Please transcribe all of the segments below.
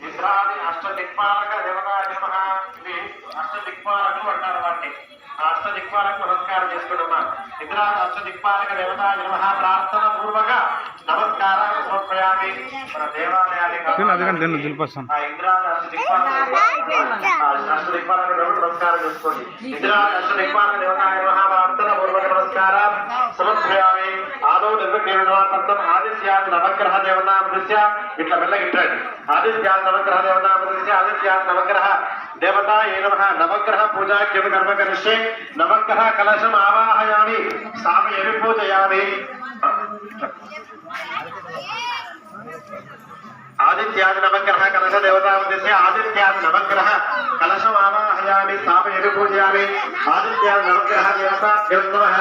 ఇంద్రాది అష్టదిక్పాలక దేవతాయ నమః. ఇది అష్టదిక్పాలకు అంటారు వాటిని ఆ అష్టదిక్పాలకు నమస్కారం చేసుకుంటున్నా ఇంద్రాది అష్టదిక్పాలక దేవతా నమః. ప్రార్థన పూర్వక నమస్కారాలు సమర్పయామి. మన దేవాలయాన్ని దులిపేస్తాను దేవత నమస్కారం చేసుకోండి. నమస్కారం. సమర్పయామి. ఆదౌ నిర్వకేంద్రార్థం ఆదిత్యాది నవగ్రహ దేవతామృత్య ఇట్లా మెల్లగిట్టండి ఆదిత్యాది నవగ్రహ దేవతామృత్య ఆదిత్యాది నవగ్రహ దేవత ఏ నమ నవగ్రహ పూజా కిం కర్మ కరిష్యే నవగ్రహ కలశం ఆవాహయామి సామయమి పూజయామి. ఆదిత్యాది నవగ్రహ కలశ దేవతామృత్య ఆదిత్యాది నవగ్రహ కలశం ఆవాహయామి సామయమి పూజయామి ఆదిత్యాది నవగ్రహ దేవతాభ్యం నమః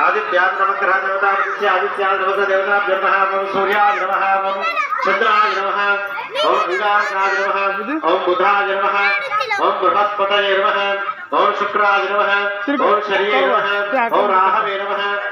ఆదిత్యాది నమగ్రహ దేవతామృత్య ఆదిత్యాది నమగ్రహ దేవతాభ్యం నమః ఓం సూర్యాయ నమః ఓం చంద్రాయ నమః ఓం అంగారకాయ నమః ఓం బుధాయ నమః ఓం బృహస్పతయే నమః ఓం శుక్రాయ నమః ఓం శనియే నమః ఓం రాహవే నమః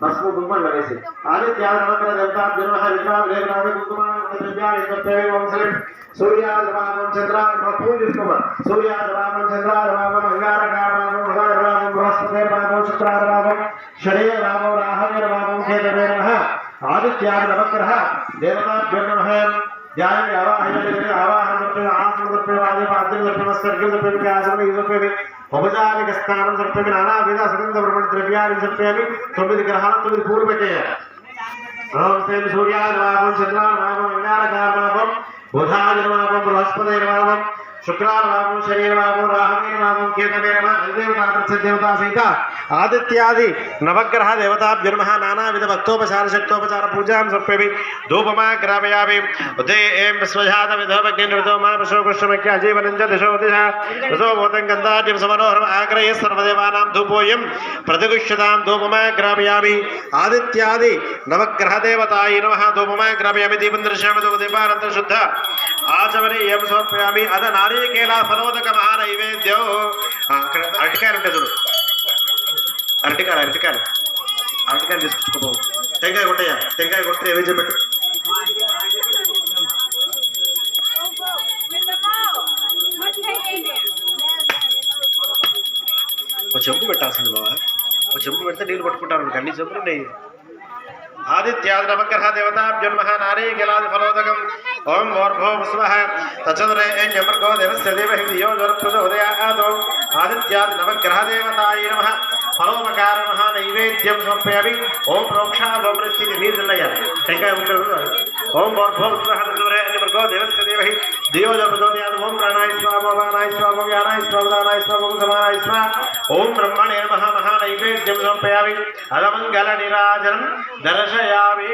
పసుపు కుంకుమ వేసి ఆదిత్యాది నమకర దేవతాభ్యం నమః విగ్రహం దేవతాభి కుంకుమ ద్రవ్యాన్ని సమర్పయామి వంశం సూర్యాదివామం చంద్రాదివామం పూజ చేసుకోమా సూర్యాదివామం చంద్రాదివామం అంగారకావామం హృదయవామం బృహస్పతిర్వామం శుక్రాదివామం శరీరవామం రాహవేరవామం కేతవే నమః ఆదిత్యాది నవగ్రహ ఆది పాద్యం నమస్కర్గం ఆసనం ఇది ఉపచారిక స్నానం సమర్పయామి నానా విధ సుగంధ భ్రమణ ద్రవ్యాన్ని సమర్పయామి తొమ్మిది గ్రహాలు తొమ్మిది పూలు పెట్టేయాలి ఓం శ్రీ సూర్యాదివామం బృహస్పతి అంగారకారవామం आदि नवग्रह देवताभ्युर्म नाना शक्तोपचार पूजा सर्पे धूपमा ग्रामया स्वजात विधवृष्णमीवन दिशोदिशोतंगंदाज्यम सनोहर आग्रह सर्वदेवा धूपोम प्रतिगुष्यता धूपमा दीपन दृश्य दीपानंद ఆచమనీయం సమర్పయామి? అద నారీకేల ఫలోదక మహానైవేద్యం. అక్కడ అరటికాయలు ఉంటాయి చూడు. అరటికాయలు అరటికాయలు. అరటికాయలు తీసుకొచ్చుకోబో టెంకాయ కొట్టయ్యా. టెంకాయ కొట్టి ఏమేం చెప్పట్టు? ఒక చెంపు పెట్టాల్సింది బాబా ఒక చెంపు పెడితే నీళ్ళు పట్టుకుంటారు. అన్ని చెంపులు ఉన్నాయి. आदित्याद्रवग्रह देवता जन्म नारीकलाद फलोदकम ओम वोर्भो पुष्प तचतुरे मृगो देवस्य देवहिंदो ज्वरप्रदोदया आदौ आदित्याद्रवग्रह देवताय नमः। నమః నైవేద్యం సమర్పయామి. ఓం ప్రోక్షా భ్రమణస్థితి నీరు తిన్నయ్య టెంకాయ ఉంటాడు ఓం స్వః యమర్గో దేవస్య దేవహి. జ్వరప్రచోదయాదో ఓం ప్రాణాయ స్వామ వానాయ స్వామ వ్యానాయ స్వామ దానాయ స్వామ సమానాయ స్వామ ఓం బ్రహ్మణే నమః మహా నైవేద్యం సమర్పయామి. అదమంగళ నిరాజనం దర్శయామి.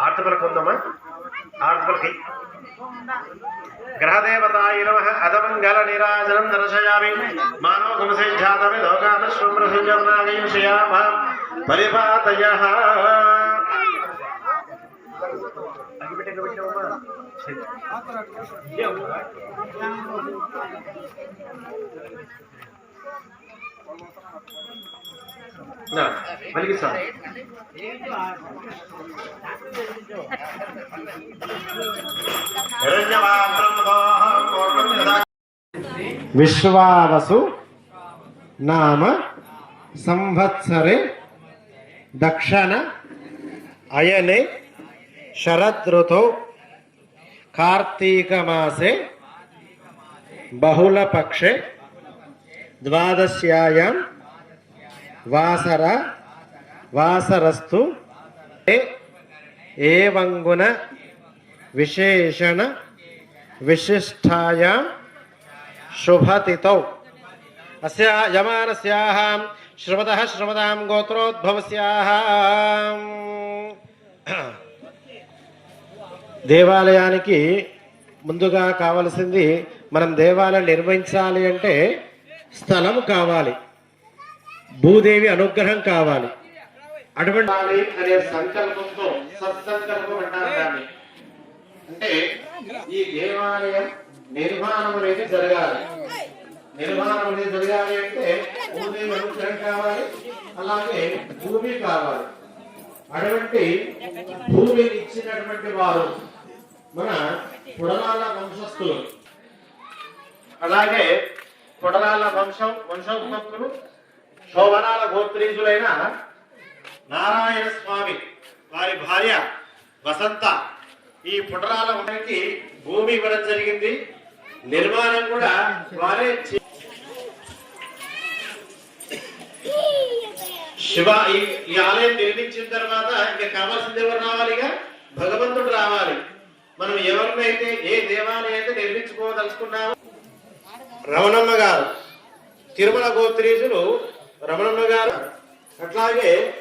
ఆర్తపలకు ఉందమ్మా ఆర్తపలకి ग्रहदेवता नमः। अधमङ्गलनिराजनं दर्शयामि। मानो गुमसेज्झातमि लोकादश्वप्रसञ्जनागीं श्रियामः వెలిగిస్తాను విశ్వావసు నామ సంవత్సరే దక్షణ అయనే శరదృతౌ కార్తీకమాసే బహుళపక్షే ద్వాదశ్యాయాం వాసర వాసరస్తు ఏ- ఏవంగున విశేషణ విశిష్టాయ శుభతితౌ. అస్యా యమానస్యాః శ్రవతః శ్రవతాం గోత్రోద్భవస్యాః దేవాలయానికి ముందుగా కావలసింది మనం దేవాలయం నిర్వహించాలి అంటే స్థలం కావాలి. భూదేవి అనుగ్రహం కావాలి. అటువంటి అనే సంకల్పంతో సత్సంకల్పం అంటారు దాన్ని. అంటే ఈ దేవాలయం నిర్మాణం అనేది జరగాలి. నిర్మాణం అనేది జరగాలి అంటే భూదేవి అనుగ్రహం కావాలి అలాగే భూమి కావాలి. అటువంటి భూమిని ఇచ్చినటువంటి వారు మన పుడలాల వంశస్థులు. అలాగే పుడలాల వంశం వంశోత్పత్తులు శోభనాల గోత్రీజులైన నారాయణ స్వామి వారి భార్య వసంత ఈ పుటరాల వారికి భూమి ఇవ్వడం జరిగింది. నిర్మాణం కూడా వారే శివ ఈ ఈ ఆలయం నిర్మించిన తర్వాత ఇంకా కావాల్సింది ఎవరు రావాలిగా భగవంతుడు రావాలి. మనం ఎవరినైతే ఏ దేవాలయం అయితే నిర్మించుకోదలుచుకున్నామో రమణమ్మ గారు తిరుమల గోత్రీజులు రమణమ్మ గారు అట్లాగే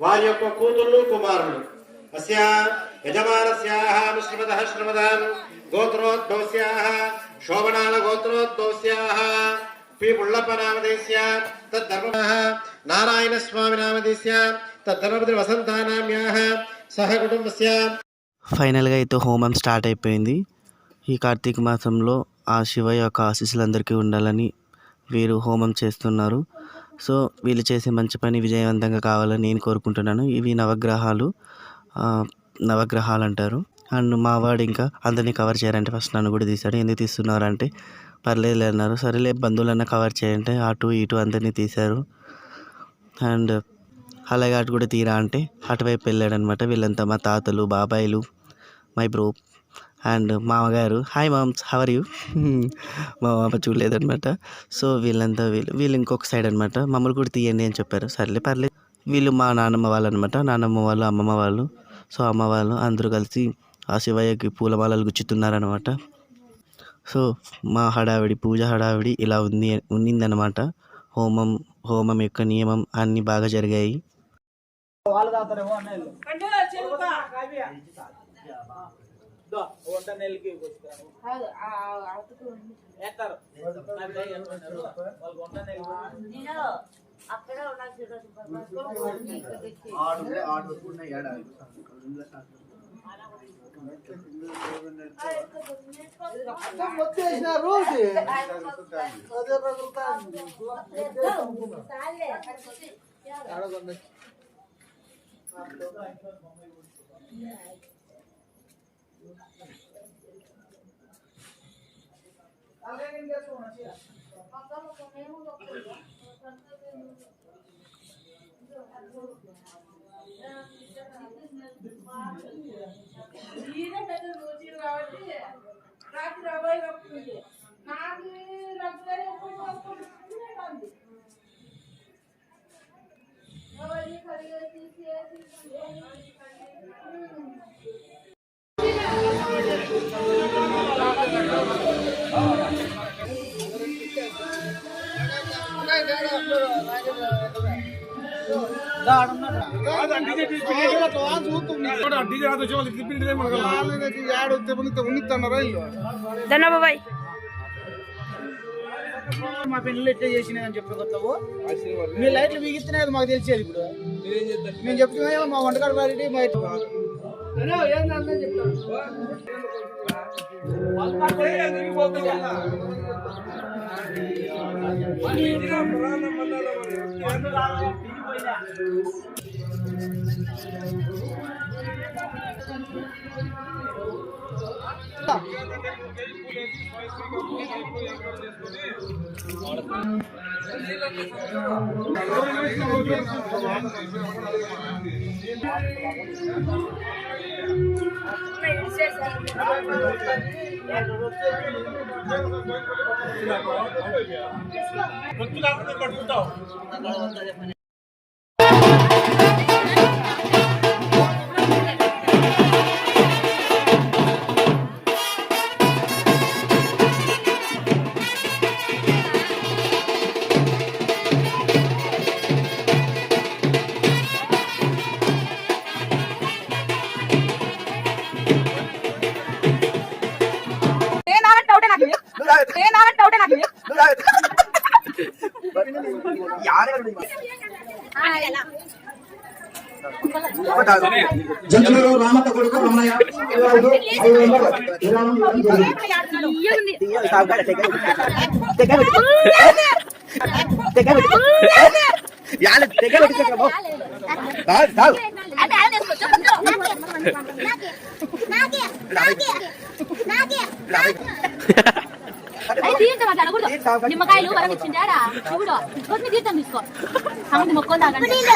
వారి యొక్క కూతుళ్ళు కుమారులు. అస్య యజమానస్యాః శ్రీమదః శ్రీమదాం గోత్రోద్భవస్యాః శోభనాల గోత్రోద్భవస్యాః పి ముళ్ళప్ప నామదేశ్య తద్ధర్మः నారాయణ స్వామి నామదేశ్య తద్ధర్మపతి వసంతానామ్యాః సహ కుటుంబస్య. ఫైనల్గా అయితే హోమం స్టార్ట్ అయిపోయింది. ఈ కార్తీక మాసంలో ఆ శివ యొక్క ఆశీస్సులు అందరికీ ఉండాలని వీరు హోమం చేస్తున్నారు. సో వీళ్ళు చేసే మంచి పని విజయవంతంగా కావాలని నేను కోరుకుంటున్నాను. ఇవి నవగ్రహాలు. నవగ్రహాలు అంటారు అండ్ మా వాడు ఇంకా అందరినీ కవర్ చేయాలంటే ఫస్ట్ నన్ను కూడా తీశాడు. ఎందుకు తీస్తున్నారు అంటే పర్లేదులే అన్నారు. సరేలే బంధువులన్నా కవర్ చేయంటే అటు ఇటు అందరినీ తీశారు. అండ్ అలాగే అటు కూడా తీరా అంటే అటువైపు వెళ్ళాడనమాట. వీళ్ళంతా మా తాతలు బాబాయిలు మై బ్రో అండ్ మామగారు hi moms how are you? మా మామ చూడలేదనమాట సో వీళ్ళంతా వీళ్ళు వీళ్ళు ఇంకొక సైడ్ అనమాట మమ్మల్ని కూడా తీయండి అని చెప్పారు. సర్లే పర్లేదు వీళ్ళు మా నాన్నమ్మ వాళ్ళు అనమాట నాన్నమ్మ వాళ్ళు అమ్మమ్మ వాళ్ళు. సో అమ్మ వాళ్ళు అందరూ కలిసి ఆ శివయ్యకి పూలమాలలు గుచ్చుతున్నారనమాట సో మా హడావిడి పూజ హడావిడి ఇలా ఉంది ఉన్నిందనమాట హోమం హోమం యొక్క నియమం అన్నీ బాగా జరిగాయి. ಒಂಟ ನೆಲ್ಗೆ ಗೋಸ್ಕರ ధన్య బాబాయ్ మా పెళ్ళి ఎట్లా చేసినదని చెప్పి కొత్తవు మీ లైట్లు బిగిస్తున్నాయి మాకు తెలిసేది ఇప్పుడు. నేను చెప్తున్నా మా వంటకాడు వారి మా పట్టుకుంటావు జంతువులు రామత కొడుకు రమణయ్య. ఐదు తీర్థం అట్లా అనకూడదు నిమ్మకాయలు వరం ఇచ్చిండారా చూడు కొద్ది తీర్థం తీసుకో. అమ్మ మొక్కలు తాగండి. చూడు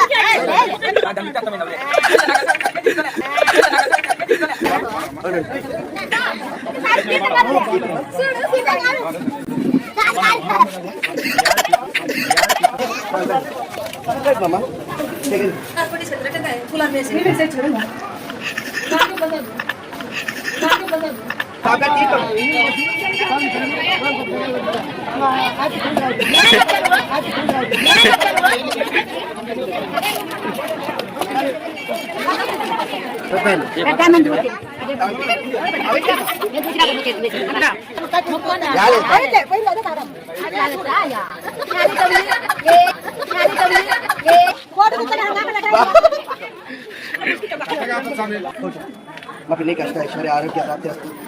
సీత గారు కాదు కాదు మా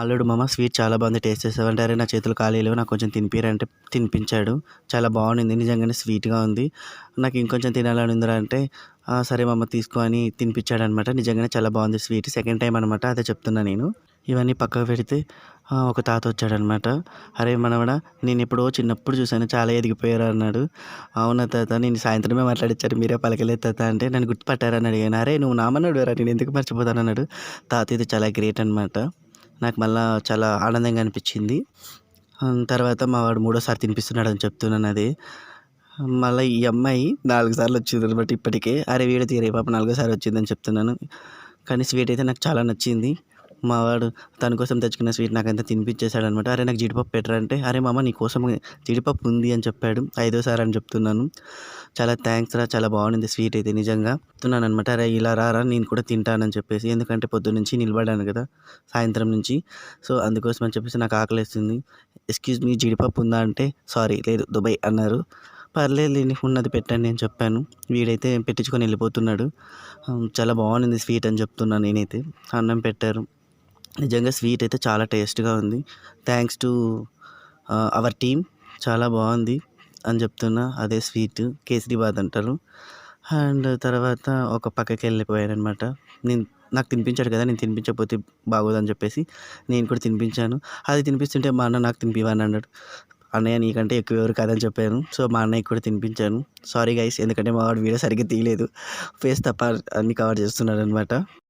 అల్లుడు మామ స్వీట్ చాలా బాగుంది టేస్ట్ చేసావంటే అరే నా చేతులు ఖాళీ లేవు నాకు కొంచెం తినిపిరంటే తినిపించాడు. చాలా బాగుంది నిజంగానే స్వీట్గా ఉంది. నాకు ఇంకొంచెం తినాలని ఉందిరా అంటే సరే మామ తీసుకో అని తినిపించాడు అనమాట నిజంగానే చాలా బాగుంది స్వీట్ సెకండ్ టైం అనమాట అదే చెప్తున్నా నేను. ఇవన్నీ పక్కకు పెడితే ఒక తాత వచ్చాడనమాట. అరే మనవడ నేను ఎప్పుడో చిన్నప్పుడు చూశాను చాలా ఎదిగిపోయారు అన్నాడు. అవునా తాత నేను సాయంత్రమే మాట్లాడిచ్చాడు మీరే పలకలేదు తాత అంటే నన్ను గుర్తుపట్టారని అడిగాను. అరే నువ్వు నామన్నాడు రా నేను ఎందుకు మర్చిపోతాను అన్నాడు తాత ఇది చాలా గ్రేట్ అనమాట. నాకు మళ్ళా చాలా ఆనందంగా అనిపించింది. తర్వాత మా వాడు మూడోసారి తినిపిస్తున్నాడు అని చెప్తున్నాను అది. మళ్ళీ ఈ అమ్మాయి నాలుగు సార్లు వచ్చింది అనమాట ఇప్పటికే. అరే వీడు తీరే పాప నాలుగోసారి వచ్చిందని చెప్తున్నాను. కానీ స్వీట్ అయితే నాకు చాలా నచ్చింది. మా వాడు తన కోసం తెచ్చుకున్న స్వీట్ నాకంతా తినిపించేశాడు అనమాట అరే నాకు జీడిపప్పు పెట్టరంటే అరే మామ నీ కోసం జీడిపప్పు ఉంది అని చెప్పాడు. ఐదోసారి అని చెప్తున్నాను. చాలా థ్యాంక్స్ రా చాలా బాగుంది స్వీట్ అయితే నిజంగా. చెప్తున్నాను అనమాట అరే ఇలా రారా నేను కూడా తింటానని చెప్పేసి. ఎందుకంటే పొద్దు నుంచి నిలబడాను కదా సాయంత్రం నుంచి. సో అందుకోసం అని చెప్పేసి నాకు ఆకలిస్తుంది. ఎక్స్క్యూజ్ మీ జీడిపప్పు ఉందా అంటే సారీ లేదు దుబాయ్ అన్నారు. పర్లేదు లేని ఉన్నది పెట్టండి నేను చెప్పాను. వీడైతే పెట్టించుకొని వెళ్ళిపోతున్నాడు. చాలా బాగుంది స్వీట్ అని చెప్తున్నాను నేనైతే. అన్నం పెట్టారు. నిజంగా స్వీట్ అయితే చాలా టేస్ట్గా ఉంది. థ్యాంక్స్ టు అవర్ టీమ్ చాలా బాగుంది అని చెప్తున్నా. అదే స్వీట్ కేసరీబాద్ అంటారు. అండ్ తర్వాత ఒక పక్కకి వెళ్ళిపోయాను అనమాట నేను నాకు తినిపించాడు కదా నేను తినిపించకపోతే బాగోదని చెప్పేసి నేను కూడా తినిపించాను. అది తినిపిస్తుంటే మా అన్న నాకు తినిపివని అన్నాడు. అన్నయ్య నీకంటే ఎక్కువ ఎవరు కాదని చెప్పాను. సో మా అన్నయ్యకి కూడా తినిపించాను. సారీ గైస్ ఎందుకంటే మా వాడు వీడియో సరిగ్గా తీయలేదు. ఫేస్ తప్ప అన్ని కవర్ చేస్తున్నాడు అనమాట